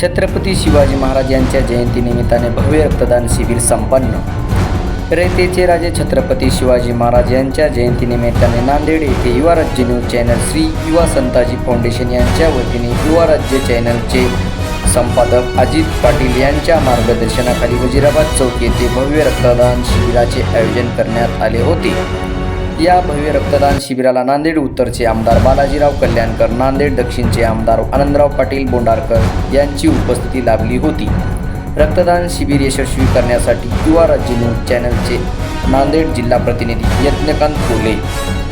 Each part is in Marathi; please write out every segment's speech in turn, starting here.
छत्रपती शिवाजी महाराज यांच्या जयंतीनिमित्ताने भव्य रक्तदान शिबिर संपन्न. रयतेचे राजे छत्रपती शिवाजी महाराज यांच्या जयंतीनिमित्ताने नांदेड येथे युवा राज्य न्यूज चॅनल श्री युवा संताजी फाउंडेशन यांच्या वतीने युवा राज्य चॅनलचे संपादक अजित पाटील यांच्या मार्गदर्शनाखाली वजिराबाद चौक येथे भव्य रक्तदान शिबिराचे आयोजन करण्यात आले होते. या भव्य रक्तदान शिबिराला नांदेड उत्तरचे आमदार बालाजीराव कल्याणकर नांदेड दक्षिणचे आमदार आनंदराव पाटील बोंडारकर यांची उपस्थिती लाभली होती. रक्तदान शिबिर यशस्वी करण्यासाठी युवा राज्य न्यूज चॅनलचे नांदेड जिल्हा प्रतिनिधी यज्ञकांत कोले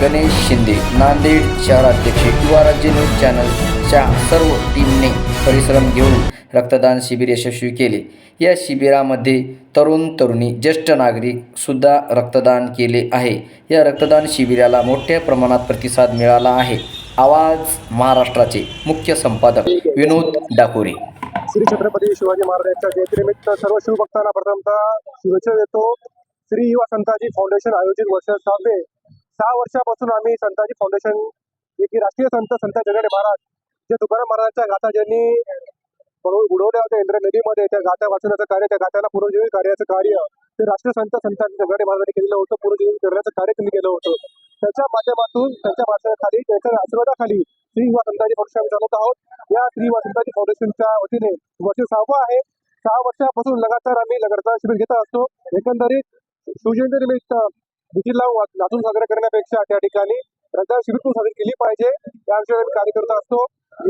गणेश शिंदे नांदेड शहराध्यक्ष युवा राज्य न्यूज चॅनलच्या सर्व टीमने परिश्रम घेऊन रक्तदान शिबिर यशस्वी केले. या शिबिरामध्ये तरुण तरुणी ज्येष्ठ नागरिक सुद्धा रक्तदान केले आहे. या रक्तदान शिबिराला मोठ्या प्रमाणात प्रतिसाद मिळाला आहे. आवाज महाराष्ट्राचे मुख्य संपादक विनोद डाकोरे. श्री छत्रपती शिवाजी महाराजांच्या जयंतीनिमित्त सर्व शिवभक्तांना प्रथमतः शुभेच्छा देतो. श्री युवा संताजी फाउंडेशन आयोजित वर्ष सहावे सहा वर्षापासून आम्ही संताजी फाउंडेशन एक राष्ट्रीय संत संत जगडे महाराज जे तुकाराम महाराजांच्या गाथा ज्यांनी उडवल्या होत्या इंद्र नदीमध्ये त्या गाथा वाचवण्याचं कार्य त्या गाथ्याला पुनर्जीवित कार्याचं कार्य ते राष्ट्रीय संत संतांनी जगडे महाराजांनी केलेलं होतं पुनर्जीवित करण्याचं कार्य त्यांनी केलं होतं. त्याच्या माध्यमातून त्यांच्या माध्यमाखाली त्यांच्या आशीर्वादाखाली श्री युवा संताजी फाउंडेशन आम्ही चालवत आहोत. या श्री युवा संताजी फाउंडेशनच्या वतीने वर्ष सहावं आहे. सहा वर्षापासून लगातार आम्ही लगातार शिबिर घेत असतो. एकंदरीत शिवजयंती निमित्त देखील लावून नाचून साजरा करण्यापेक्षा त्या ठिकाणी रक्तदान शिबिर पण साजरी केली पाहिजे. या विषयावर कार्यकर्ता कार्य करत असतो.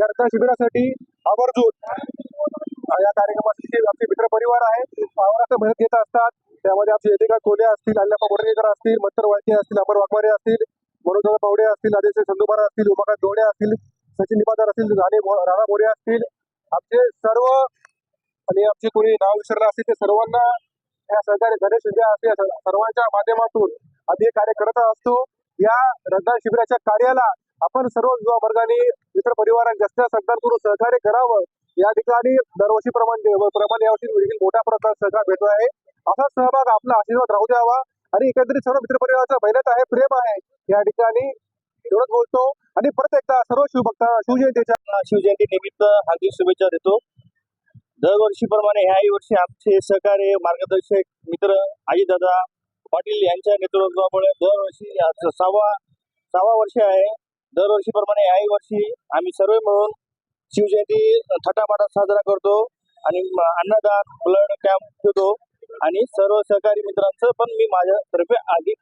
या रक्तदान शिबिरासाठी आवर्जून या कार्यक्रमाचे आमचे मित्र परिवार आहे आवाराचं मेहनत घेत असतात. त्यामध्ये आमचे यतिका कोले असतील अल्लापा बोडणेकर असतील मंतर वाळके असतील अमर वाघमारे असतील मनोजदा पावडे असतील आदेश संधुबार असतील उमाकांत दोडे असतील सचिन निपादार असतील राणे राणा मोरे असतील. आमचे सर्व आणि आमचे कोणी नाव विसरलं असतील ते सर्वांना या सहकारी गणेश विद्या असतील सर्वांच्या माध्यमातून आम्ही हे कार्य करत असतो. या रक्तदान शिबिराच्या कार्याला आपण सर्व युवा वर्गाने मित्र परिवारांनी जास्त सरकारकडून करून सहकार्य करावं. या ठिकाणी दरवर्षीप्रमाणे प्रमाणे यावर्षी देखील मोठ्या प्रमाणात सहकार भेटतो आहे. असा सहभाग आपला आशीर्वाद राहू द्यावा आणि एकंदरीत सर्व मित्रपरिवाराचा मेहनत आहे प्रेम आहे. या ठिकाणी एवढंच बोलतो. आणि परत एकदा सर्व शिवभक्ता शिवजयंतीच्या शिवजयंती निमित्त हार्दिक शुभेच्छा देतो. दरवर्षीप्रमाणे ह्याही वर्षी आमचे सहकार्य मार्गदर्शक मित्र आजीदादा पाटील यांच्या नेतृत्वामुळे दरवर्षी आज सहावा सहावा वर्ष आहे. दरवर्षीप्रमाणे याही वर्षी आम्ही सर्व मिळून शिवजयंती थटामाटात साजरा करतो आणि अन्नदान ब्लड कॅम्प ठेवतो. आणि सर्व सहकारी मित्रांचं पण मी माझ्यातर्फे अधिक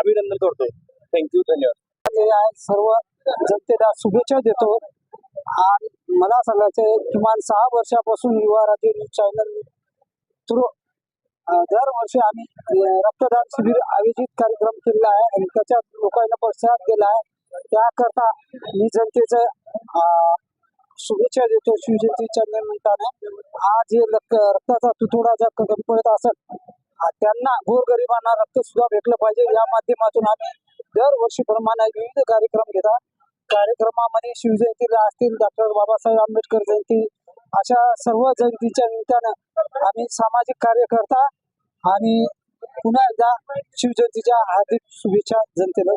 अभिनंदन करतो थँक्यू धन्यवाद. आहे सर्व जनतेला शुभेच्छा देतो. आणि मला सांगायचं आहे किमान सहा वर्षापासून युवा राज्य न्यूज चॅनल थ्रू दरवर्षी आम्ही रक्तदान शिबिर आयोजित कार्यक्रम केलेला आहे आणि त्याच्यात लोकांना प्रोत्साहन दिला आहे. त्याकरता मी जनतेचं शुभेच्छा देतो. शिवजयंतीच्या निमित्ताने आज हे रक्त रक्ताचा तुटवडा जर कमी पडत असेल त्यांना गोरगरिबांना रक्त सुद्धा भेटलं पाहिजे. या माध्यमातून आम्ही दरवर्षीप्रमाणे विविध कार्यक्रम घेतात. कार्यक्रमामध्ये शिवजयंतीला असतील डॉक्टर बाबासाहेब आंबेडकर जयंती अशा सर्व जयंतीच्या निमित्तानं आम्ही सामाजिक कार्यकर्ता आणि पुन्हा एकदा शिवजयंतीच्या हार्दिक शुभेच्छा जनतेला